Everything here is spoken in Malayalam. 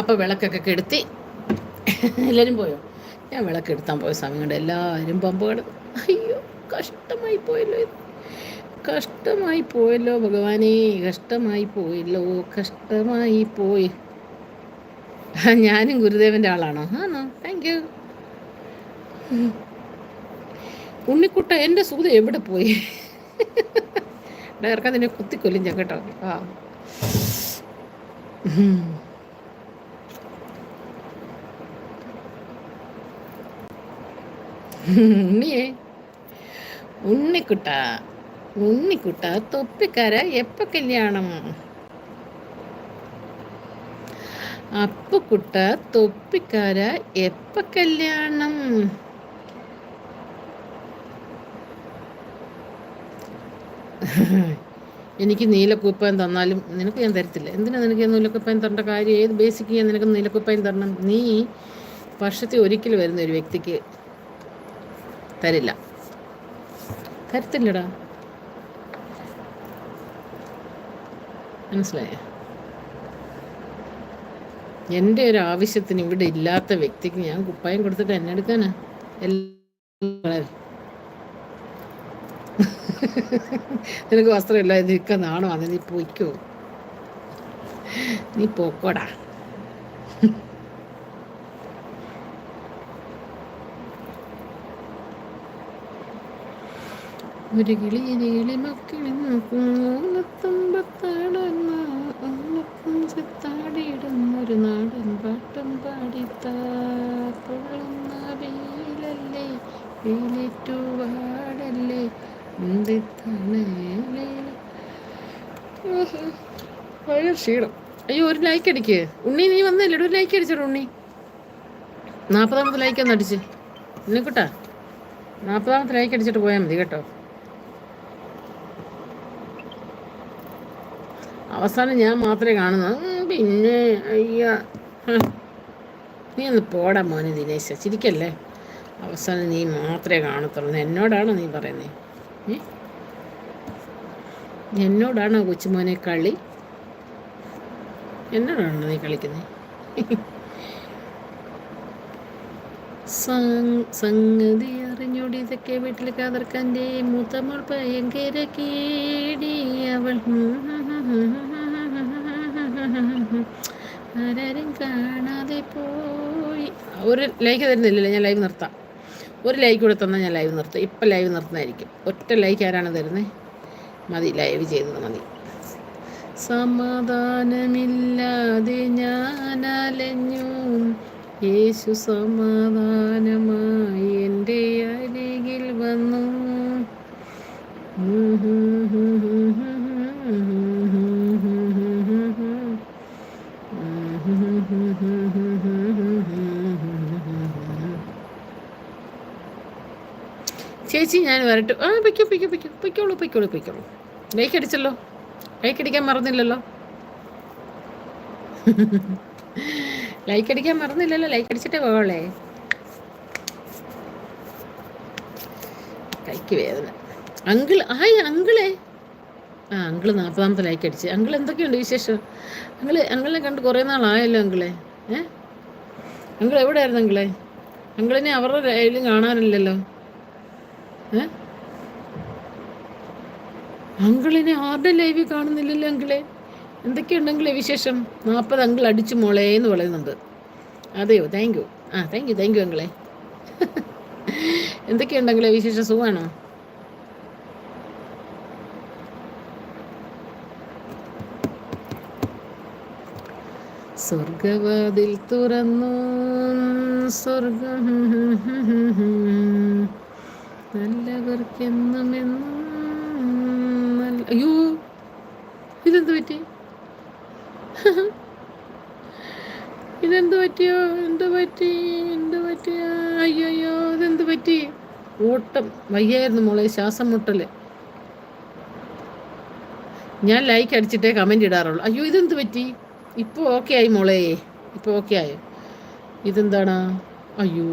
അപ്പോൾ വിളക്കൊക്കെ കെടുത്തി. എല്ലാവരും പോയോ? ഞാൻ വിളക്ക് എടുത്താൻ പോയ സമയം കൊണ്ട് എല്ലാവരും പമ്പ് കിടന്നു അയ്യോ കഷ്ടമായി പോയല്ലോ ഇത്. കഷ്ടമായി പോയല്ലോ ഭഗവാനേ കഷ്ടമായി പോയല്ലോ കഷ്ടമായി പോയി. ഞാനും ഗുരുദേവന്റെ ആളാണോ? ആണോ താങ്ക് യു ഉണ്ണിക്കുട്ട എന്റെ സൂത എവിടെ പോയി? ഡയർക്ക് അതിനെ കുത്തിക്കൊല്ലും ഞാൻ കേട്ടോ. ആ. ഉണ്ണിയേ ഉണ്ണിക്കുട്ട ഉണ്ണിക്കുട്ട തൊപ്പിക്കാര എപ്പ കല്യാണം? അപ്പുക്കുട്ട തൊപ്പിക്കാര എപ്പ കല്യാണം? എനിക്ക് നീലക്കുപ്പൻ തന്നാലും നിനക്ക് ഞാൻ തരത്തില്ല. എന്തിനാ നിനക്ക് നീലക്കുപ്പയം തരേണ്ട കാര്യം? ഏത് ബേസിക് ഞാൻ നിനക്ക് നീലക്കുപ്പയം തരണം? നീ വർഷത്തിൽ ഒരിക്കൽ വരുന്ന ഒരു വ്യക്തിക്ക് തരില്ല. തരത്തില്ലടാ. മനസ്സിലായോ? എന്റെ ഒരു ആവശ്യത്തിന് ഇവിടെ ഇല്ലാത്ത വ്യക്തിക്ക് ഞാൻ കുപ്പായം കൊടുത്തിട്ട് എന്നെ എടുക്കാനാ? എല്ലാം നിനക്ക് വസ്ത്രമില്ല നിൽക്കുന്നതാണോ അത് നീ പോയിക്കോ. നീ പോക്കോടാ. ഒരു കിളി ഒരു കിളി മക്കളി ഓണത്തുമ്പത്താടുന്ന ഓണത്തും ചിത്താടിയിടുന്ന ഒരു നാടൻ പാട്ടും വെയിലല്ലേ വെയിലേറ്റു വാടല്ലേ ക്ഷീണം. അയ്യോ ഒരു ലൈക്ക് അടിക്ക്. ഉണ്ണി നീ വന്നല്ലേ? ഒരു ലൈക്ക് അടിച്ചോ ഉണ്ണി. നാൽപ്പതാമത്തെ ലൈക്ക് ഒന്ന് അടിച്ച്. ഉണ്ണിക്കുട്ടാ നാൽപ്പതാമത്തെ ലൈക്ക് അടിച്ചിട്ട് പോയാൽ മതി കേട്ടോ. അവസാനം ഞാൻ മാത്രമേ കാണുന്ന പിന്നെ അയ്യ. നീ ഒന്ന് പോടാ മോനെ ദിനേശ ചിരിക്കല്ലേ? അവസാനം നീ മാത്രമേ കാണത്തുള്ളൂ. എന്നോടാണോ നീ പറയുന്നത് എന്നോടാണോ കൊച്ചുമോനെ കളി എന്നോടാണോ നീ കളിക്കുന്നത് സംഗതി അറിഞ്ഞോടി ഇതൊക്കെ വീട്ടിൽ കാതർക്കാന്റെ മൂത്തമോൾ ഭയങ്കര കേടി അവൾ ആരാരും കാണാതെ പോയി ഒരു ലൈക്ക് തരുന്നില്ലല്ലോ ഞാൻ ലൈവ് നിർത്താം ഒരു ലൈക്ക് കൂടെ ഞാൻ ലൈവ് നിർത്തും. ഇപ്പം ലൈവ് നിർത്തുന്നതായിരിക്കും. ഒറ്റ ലൈക്ക് ആരാണ് തരുന്നത് മതി ലൈവ് ചെയ്തത് മതി. സമാധാനമില്ലാതെ ഞാൻ അലഞ്ഞു. യേശു സമാധാനമായി എന്റെ അരികിൽ വന്നു. ചേച്ചി ഞാൻ വരട്ടെ. ആ പൊയ്ക്കോ പൊയ്ക്കോ പൊയ്ക്കോ പൊയ്ക്കോളൂ പൊയ്ക്കോളൂ പൊയ്ക്കോളൂ ലൈക്ക് അടിച്ചല്ലോ. ലൈക്ക് അടിക്കാൻ മറന്നില്ലല്ലോ. ലൈക്ക് അടിക്കാൻ മറന്നില്ലല്ലോ. ലൈക്ക് അടിച്ചിട്ടേ പോകളേ കൈക്ക് വേദന. അങ്കിൾ ആയി അങ്കിളെ ആ അങ്കിൾ നാൽപ്പതാമത്തെ ലൈക്ക് അടിച്ച്. അങ്കിൾ എന്തൊക്കെയുണ്ട് വിശേഷം? അങ്കിൾ അങ്കിളിനെ കണ്ട് കുറേ നാളായല്ലോ അങ്കിളെ ഏ? അങ്കിൾ എവിടെയായിരുന്നു അങ്കിളെ അങ്കിളിനെ അവരുടെ കയ്യിലും കാണാനില്ലല്ലോ. അങ്കിളിനെ ആരുടെ ലൈവിൽ കാണുന്നില്ലല്ലോ അങ്കിളെ? എന്തൊക്കെയുണ്ടെങ്കിലേ വിശേഷം? നാൽപ്പത് അങ്കിൾ അടിച്ചു മോളേ എന്ന് പറയുന്നുണ്ട്. അതെയോ താങ്ക് യു ആ താങ്ക് യു താങ്ക് യു അങ്കിളെ. എന്തൊക്കെയുണ്ടെങ്കിലേ വിശേഷം? സുഖമാണോ സ്വർഗവാതിൽ തുറന്നു. സ്വർഗം നല്ലവർക്കെന്നും എന്നും അയ്യോ ഇതെന്ത് പറ്റി? ഇതെന്ത് പറ്റിയോ? എന്ത് പറ്റി? എന്ത് പറ്റിയോ അയ്യോ അയ്യോ ഇതെന്ത് പറ്റി? ഓട്ടം വയ്യായിരുന്നു മോളെ ശ്വാസം മുട്ടൽ. ഞാൻ ലൈക്ക് അടിച്ചിട്ടേ കമന്റ് ഇടാറുള്ളൂ. അയ്യോ ഇതെന്ത് പറ്റി? ഇപ്പോൾ ഓക്കെ ആയി മോളെ ഇപ്പോൾ ഓക്കെ ആയി. ഇതെന്താണ്? അയ്യോ.